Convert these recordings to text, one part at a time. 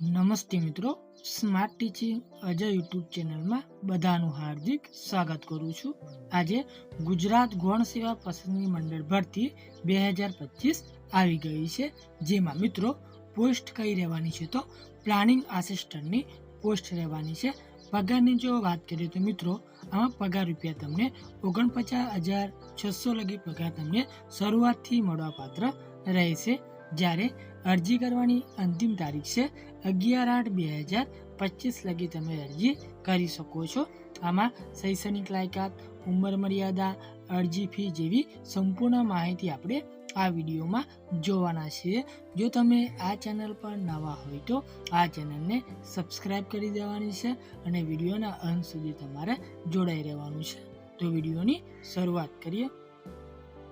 નમસ્તે મિત્રો smart teaching Ajay YouTube ચેનલમાં બધાનું હાર્દિક સ્વાગત કરું છું. આજે ગુજરાત ગૌણ સેવા પસંદગી મંડળ ભરતી બે હજાર પચીસ આવી ગઈ છે. જેમાં મિત્રો, પોસ્ટ કઈ રહેવાની છે તો પ્લાનિંગ આસિસ્ટન્ટની પોસ્ટ રહેવાની છે. પગારની જો વાત કરીએ તો મિત્રો, આમાં પગાર રૂપિયા તમને ઓગણપચાસ હજાર છસો લગી પગાર તમને શરૂઆતથી મળવાપાત્ર રહેશે. જ્યારે અરજી કરવાની અંતિમ તારીખ છે અગિયાર આઠ બે હજાર પચીસ લગી તમે અરજી કરી શકો છો. આમાં શૈક્ષણિક લાયકાત, ઉંમર મર્યાદા, અરજી ફી જેવી સંપૂર્ણ માહિતી આપણે આ વિડીયોમાં જોવાના છીએ. જો તમે આ ચેનલ પર નવા હોય તો આ ચેનલને સબસ્ક્રાઇબ કરી દેવાની છે અને વિડીયોના અંત સુધી તમારે જોડાઈ રહેવાનું છે. તો વિડીયોની શરૂઆત કરીએ.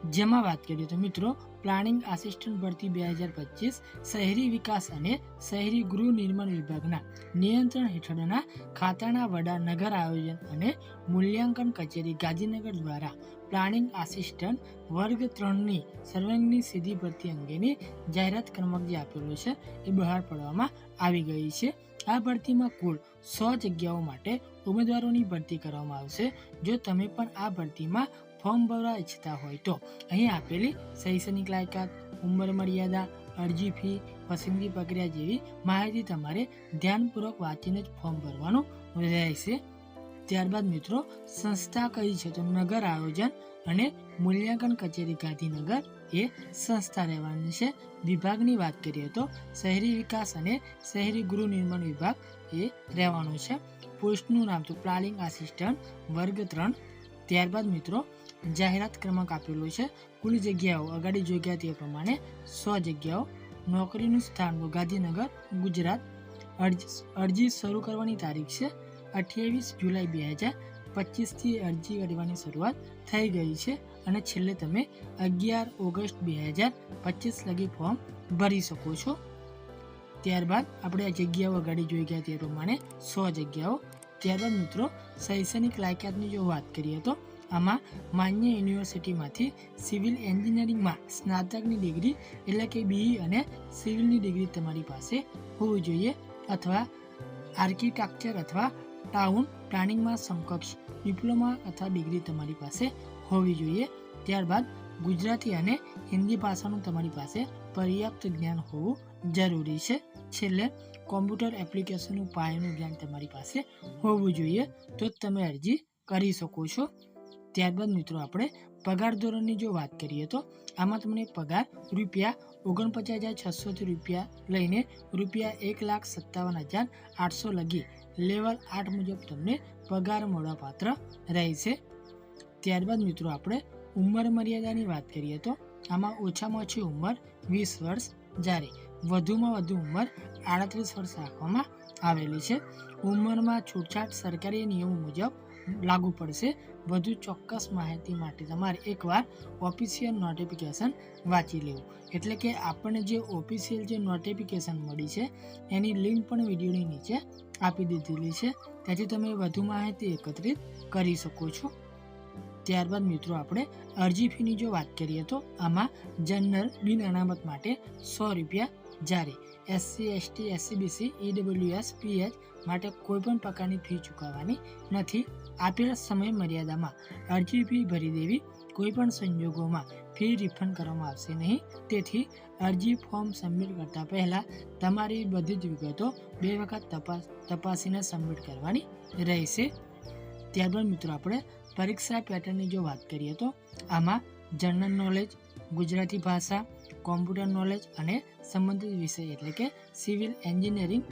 જેમાં વાત કરીએ તો મિત્રો પ્લાનિંગ આસિસ્ટન્ટ ભરતી બે હજાર પચીસ, શહેરી વિકાસ અને શહેરી ગૃહ નિર્માણ વિભાગના નિયંત્રણ હેઠળના ખાતાના વડા નગર આયોજન અને મૂલ્યાંકન કચેરી ગાંધીનગર દ્વારા પ્લાનિંગ આસિસ્ટન્ટ વર્ગ ત્રણની સર્વાંગની સીધી ભરતી અંગેની જાહેરાત ક્રમાંક જે આપેલો છે. એ બહાર પાડવામાં આવી ગઈ છે. આ ભરતીમાં કુલ સો જગ્યાઓ માટે ઉમેદવારોની ભરતી કરવામાં આવશે. જો તમે પણ આ ભરતીમાં ફોર્મ ભરવા ઈચ્છતા હોય તો અહીં આપેલી શૈક્ષણિક લાયકાત, ઉંમર મર્યાદા, અરજી ફી, પસંદગી પ્રક્રિયા જેવી માહિતી તમારે ધ્યાનપૂર્વક વાંચીને જ ફોર્મ ભરવાનું રહેશે. ત્યારબાદ મિત્રો, સંસ્થા કઈ છે તો નગર આયોજન અને મૂલ્યાંકન કચેરી ગાંધીનગર એ સંસ્થા રહેવાની છે. વિભાગની વાત કરીએ તો શહેરી વિકાસ અને શહેરી ગૃહ નિર્માણ વિભાગ એ રહેવાનું છે. પોસ્ટનું નામ તો પ્લાનિંગ આસિસ્ટન્ટ વર્ગ ત્રણ. ત્યારબાદ મિત્રો જાહેરાત ક્રમાંક આપેલો છે. કુલ જગ્યાઓ અગાડી જોઈ ગયા તે પ્રમાણે સો જગ્યાઓ. નોકરીનું સ્થાન ગાંધીનગર, ગુજરાત. અરજી અરજી શરૂ કરવાની તારીખ છે અઠ્યાવીસ જુલાઈ બે હજાર પચીસથી અરજી કરવાની શરૂઆત થઈ ગઈ છે અને છેલ્લે તમે અગિયાર ઓગસ્ટ બે હજાર પચીસ લગી ફોર્મ ભરી શકો છો. ત્યારબાદ આપણે આ જગ્યાઓ અગાડી જોઈ ગયા તે પ્રમાણે સો જગ્યાઓ. ત્યારબાદ મિત્રો શૈક્ષણિક લાયકાતની જો વાત કરીએ તો આમાં માન્ય યુનિવર્સિટીમાંથી સિવિલ એન્જિનિયરિંગમાં સ્નાતકની ડિગ્રી એટલે કે બીઈ અને સિવિલની ડિગ્રી તમારી પાસે હોવી જોઈએ અથવા આર્કિટેક્ચર અથવા ટાઉન પ્લાનિંગમાં સમકક્ષ ડિપ્લોમા અથવા ડિગ્રી તમારી પાસે હોવી જોઈએ. ત્યારબાદ ગુજરાતી અને હિન્દી ભાષાનું તમારી પાસે પર્યાપ્ત જ્ઞાન હોવું જરૂરી છે. છેલ્લે કોમ્પ્યુટર એપ્લિકેશનનું પાયાનું જ્ઞાન તમારી પાસે હોવું જોઈએ. તો જ તમે અરજી કરી શકો છો. ત્યારબાદ મિત્રો આપણે પગાર ધોરણની જો વાત કરીએ તો આમાં તમને પગાર રૂપિયા ઓગણપચાસ હજાર છસોથી રૂપિયા લઈને રૂપિયા એક લાખ સત્તાવન હજાર આઠસો લગી લેવલ આઠ મુજબ તમને પગાર મળવાપાત્ર રહેશે. ત્યારબાદ મિત્રો આપણે ઉંમર મર્યાદાની વાત કરીએ તો આમાં ઓછામાં ઓછી ઉંમર વીસ વર્ષ, જ્યારે વધુમાં વધુ ઉંમર આડત્રીસ વર્ષ રાખવામાં આવેલી છે. ઉંમરમાં છૂટછાટ સરકારી નિયમો મુજબ લાગુ પડશે. વધુ ચોક્કસ માહિતી માટે તમારે એકવાર ઓફિશિયલ નોટિફિકેશન વાંચી લેવું. એટલે કે આપણને જે ઓફિશિયલ જે નોટિફિકેશન મળી છે, એની લિંક પણ વિડીયોની નીચે આપી દીધેલી છે. ત્યાંથી તમે વધુ માહિતી એકત્રિત કરી શકો છો. ત્યારબાદ મિત્રો આપણે અરજી ફીની જો વાત કરીએ તો આમાં જનરલ બિન અનામત માટે સો રૂપિયા જ્યારે SC ST SCBC EWS PH માટે કોઈપણ પ્રકારની ફી ચૂકવવાની નથી. આપેલ સમય મર્યાદામાં અરજી ફી ભરી દેવી. કોઈપણ સંજોગોમાં ફી રિફંડ કરવામાં આવશે નહીં. તેથી અરજી ફોર્મ સબમિટ કરતા પહેલાં તમારી બધી જ વિગતો બે વખત તપાસ, તપાસીને સબમિટ કરવાની રહેશે. ત્યારબાદ મિત્રો આપણે પરીક્ષા પેટર્નની જો વાત કરીએ તો આમાં જનરલ નોલેજ ગુજરાતી ભાષા કોમ્પ્યુટર નોલેજ અને સંબંધિત વિષય એટલે કે સિવિલ એન્જિનિયરિંગ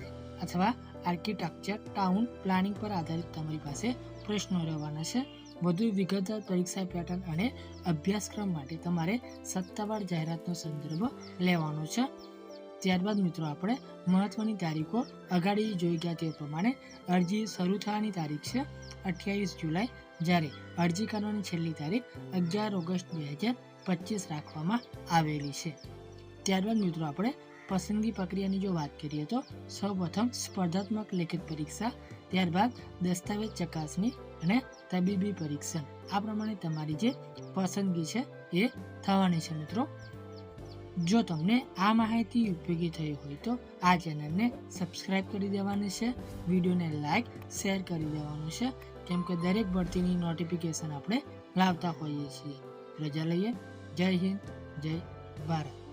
અથવા આર્કિટેક્ચર ટાઉન પ્લાનિંગ પર આધારિત તમારી પાસે પ્રશ્નો રહેવાના છે. વધુ વિગતવાર પરીક્ષા પેટર્ન અને અભ્યાસક્રમ માટે તમારે સત્તાવાર જાહેરાતનો સંદર્ભ લેવાનો છે. ત્યારબાદ મિત્રો આપણે મહત્ત્વની તારીખો અગાડી જોઈ ગયા તે પ્રમાણે અરજી શરૂ થવાની તારીખ છે અઠ્યાવીસ જુલાઈ. જ્યારે અરજી કરવાની છેલ્લી તારીખ અગિયાર ઓગસ્ટ બે હજાર પચીસ રાખવામાં આવેલી છે. ત્યારબાદ મિત્રો આપણે પસંદગી પ્રક્રિયાની જો વાત કરીએ તો સૌપ્રથમ સ્પર્ધાત્મક લેખિત પરીક્ષા, ત્યારબાદ દસ્તાવેજ ચકાસણી અને તબીબી પરીક્ષણ. આ પ્રમાણે તમારી જે પસંદગી છે એ થવાની છે મિત્રો. જો તમને આ માહિતી ઉપયોગી થઈ હોય તો આ ચેનલને સબસ્ક્રાઇબ કરી દેવાની છે, વિડીયોને લાઈક શેર કરી દેવાનું છે, કેમ કે દરેક ભરતીની નોટિફિકેશન આપણે લાવતા હોઈએ છીએ. રજા લઈએ. જય હિન્દ, જય ભારત.